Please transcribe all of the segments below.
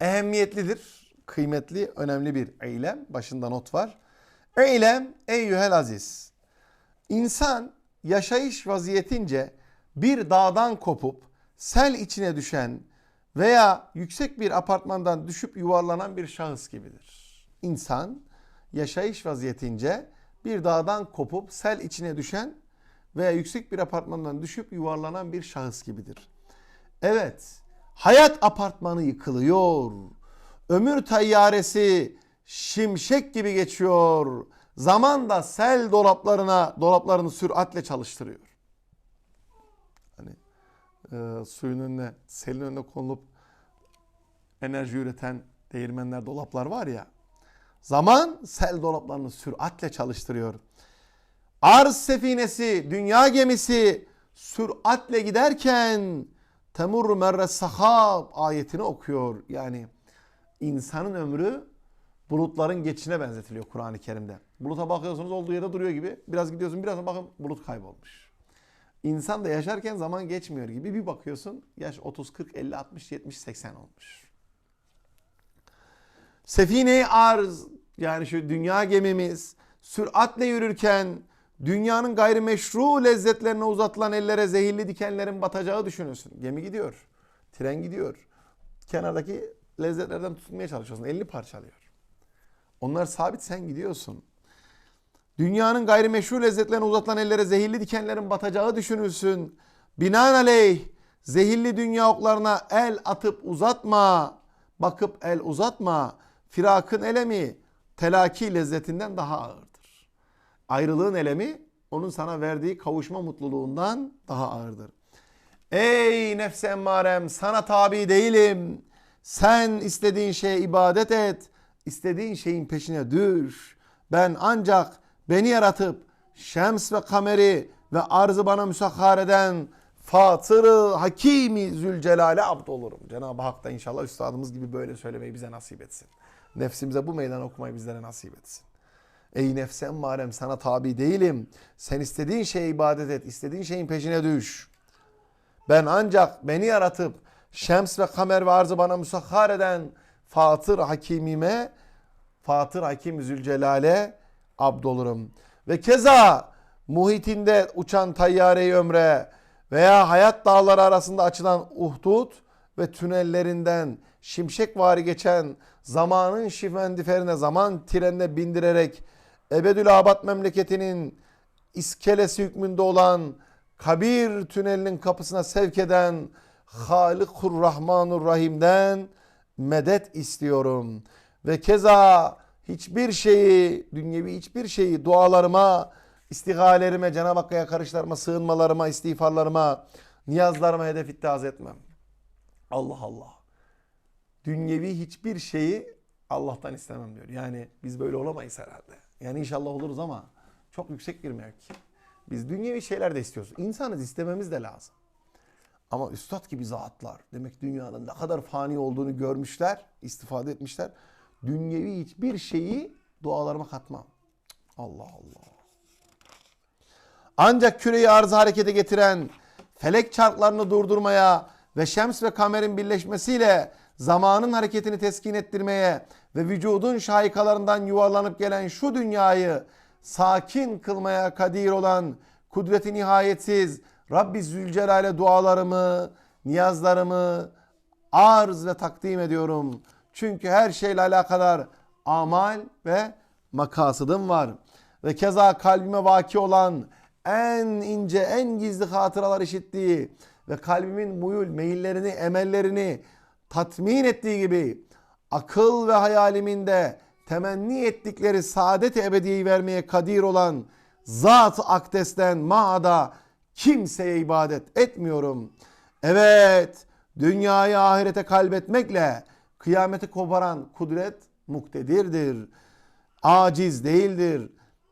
ehemmiyetlidir. Kıymetli, önemli bir eylem. Başında not var. Eylem eyyühel aziz. İnsan yaşayış vaziyetince bir dağdan kopup sel içine düşen veya yüksek bir apartmandan düşüp yuvarlanan bir şahıs gibidir. İnsan yaşayış vaziyetince bir dağdan kopup sel içine düşen veya yüksek bir apartmandan düşüp yuvarlanan bir şahıs gibidir. Evet, hayat apartmanı yıkılıyor. Ömür tayyaresi şimşek gibi geçiyor. Zaman da sel dolaplarına dolaplarını süratle çalıştırıyor. Hani e, suyun önüne, selin önüne konulup enerji üreten değirmenler, dolaplar var ya. Zaman sel dolaplarını süratle çalıştırıyor. Arz sefinesi, dünya gemisi süratle giderken temur merre sahab ayetini okuyor. Yani insanın ömrü bulutların geçişine benzetiliyor Kur'an-ı Kerim'de. Buluta bakıyorsunuz olduğu yerde duruyor gibi. Biraz gidiyorsun biraz bakın bulut kaybolmuş. İnsan da yaşarken zaman geçmiyor gibi bir bakıyorsun yaş 30, 40, 50, 60, 70, 80 olmuş. Sefine-i arz yani şu dünya gemimiz süratle yürürken dünyanın gayrimeşru lezzetlerine uzatılan ellere zehirli dikenlerin batacağı düşünüyorsun. Gemi gidiyor. Tren gidiyor. Kenardaki lezzetlerden tutmaya çalışıyorsun. Elini parçalıyor. Onlar sabit sen gidiyorsun. Dünyanın gayrimeşru lezzetlerine uzatılan ellere zehirli dikenlerin batacağı düşünülsün. Binaenaleyh zehirli dünya oklarına el atıp uzatma. Bakıp el uzatma. Firakın elemi telaki lezzetinden daha ağırdır. Ayrılığın elemi onun sana verdiği kavuşma mutluluğundan daha ağırdır. Ey nefse emmarem sana tabi değilim. Sen istediğin şeye ibadet et. istediğin şeyin peşine düş. Ben ancak beni yaratıp şems ve kameri ve arzı bana müsahhar eden Fatırı Hakimi Zülcelal'e abd olurum. Cenab-ı Hak da inşallah üstadımız gibi böyle söylemeyi bize nasip etsin. Nefsimize bu meydan okumayı bizlere nasip etsin. Ey nefsem marem sana tabi değilim. Sen istediğin şeye ibadet et. istediğin şeyin peşine düş. Ben ancak beni yaratıp şems ve kamer ve arzı bana musahhar eden Fatır Hakimime, Fatır Hakim Zülcelal'e abd olurum. Ve keza muhitinde uçan tayyare ömre veya hayat dağları arasında açılan uhdud ve tünellerinden şimşek vari geçen zamanın şifendiferine zaman trenine bindirerek Ebedül Abad memleketinin iskelesi hükmünde olan kabir tünelinin kapısına sevk eden Halikur Rahmanur Rahim'den medet istiyorum. Ve keza hiçbir şeyi, dünyevi hiçbir şeyi dualarıma, istihalerime, Cenab-ı Hakk'a yakarışlarıma, sığınmalarıma, istiğfarlarıma, niyazlarıma hedef ittihaz etmem. Allah Allah. Dünyevi hiçbir şeyi Allah'tan istemem diyor. Yani biz böyle olamayız herhalde. Yani inşallah oluruz ama çok yüksek bir mevki. Biz dünyevi şeyler de istiyoruz. İnsanız istememiz de lazım. Ama üstad gibi zatlar demek dünyanın ne kadar fani olduğunu görmüşler, istifade etmişler. Dünyevi hiçbir şeyi dualarıma katmam. Allah Allah. Ancak küreyi arz harekete getiren felek çarklarını durdurmaya ve şems ve kamerin birleşmesiyle zamanın hareketini teskin ettirmeye ve vücudun şahikalarından yuvarlanıp gelen şu dünyayı sakin kılmaya kadir olan kudreti nihayetsiz Rabbi Zülcelal'e dualarımı, niyazlarımı arz ve takdim ediyorum. Çünkü her şeyle alakadar amal ve makasıdım var. Ve keza kalbime vaki olan en ince, en gizli hatıralar işittiği ve kalbimin muyul, meyillerini, emellerini tatmin ettiği gibi akıl ve hayalimin de temenni ettikleri saadet-i ebediyeyi vermeye kadir olan Zat-ı Akdes'ten maada kimseye ibadet etmiyorum. Evet, dünyayı ahirete kalbetmekle kıyameti koparan kudret muktedirdir. Aciz değildir.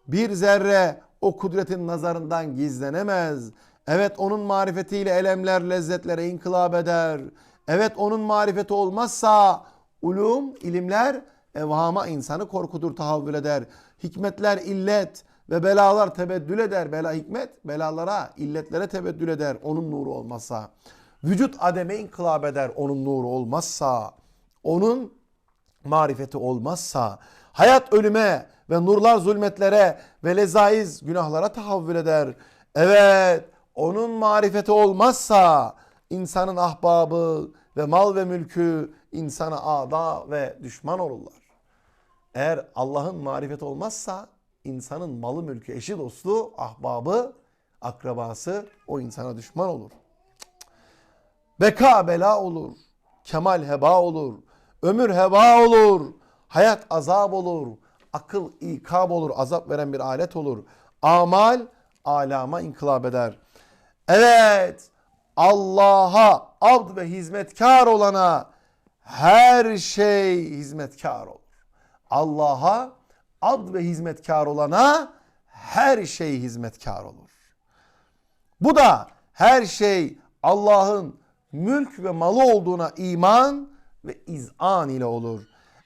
Bir zerre o kudretin nazarından gizlenemez. Evet onun marifetiyle elemler lezzetlere inkılap eder. Evet onun marifeti olmazsa ulum, ilimler evhama insanı korkutur, tahavvül eder. Hikmetler illet ve belalar tebeddül eder. Bela hikmet belalara, illetlere tebeddül eder onun nuru olmazsa. Vücut ademe inkılap eder onun nuru olmazsa. onun marifeti olmazsa hayat ölüme ve nurlar zulmetlere ve lezaiz günahlara tahavvül eder. Evet onun marifeti olmazsa insanın ahbabı ve mal ve mülkü insana ada ve düşman olurlar. Eğer Allah'ın marifeti olmazsa insanın malı mülkü eşi dostu ahbabı akrabası o insana düşman olur. Beka bela olur. Kemal heba olur. Ömür heba olur. Hayat azap olur. Akıl ikab olur. Azap veren bir alet olur. Amal alama inkılap eder. Evet Allah'a abd ve hizmetkar olana her şey hizmetkar olur. Allah'a abd ve hizmetkar olana her şey hizmetkar olur. Bu da her şey Allah'ın mülk ve malı olduğuna iman ve izan ile olur.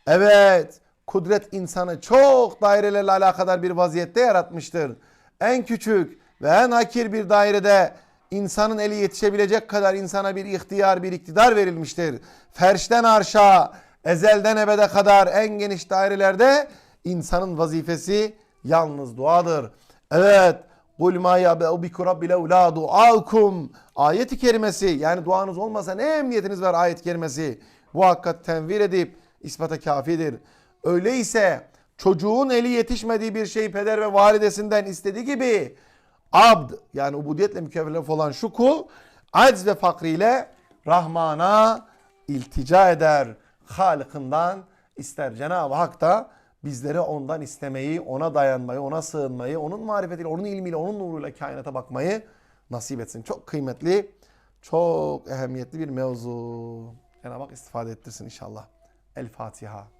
Evet, kudret insanı çok dairelerle alakadar bir vaziyette yaratmıştır. En küçük ve en hakir bir dairede insanın eli yetişebilecek kadar insana bir ihtiyar, bir iktidar verilmiştir. Ferşten arşa, ezelden ebede kadar en geniş dairelerde insanın vazifesi yalnız duadır. Evet, Kul ma yabe'u biku rabbi levla duakum. Ayeti kerimesi yani duanız olmasa ne emniyetiniz var ayet kerimesi. Bu hakikat tenvir edip ispata kafidir. Öyleyse çocuğun eli yetişmediği bir şeyi peder ve validesinden istediği gibi abd yani ubudiyetle mükellef olan şu kul acz ve fakriyle Rahman'a iltica eder. Halıkından ister. Cenab-ı Hak da bizlere ondan istemeyi, ona dayanmayı, ona sığınmayı, onun marifetiyle, onun ilmiyle, onun nuruyla kainata bakmayı nasip etsin. Çok kıymetli, çok ehemmiyetli bir mevzu. Cenab-ı Hak istifade ettirsin inşallah. El Fatiha.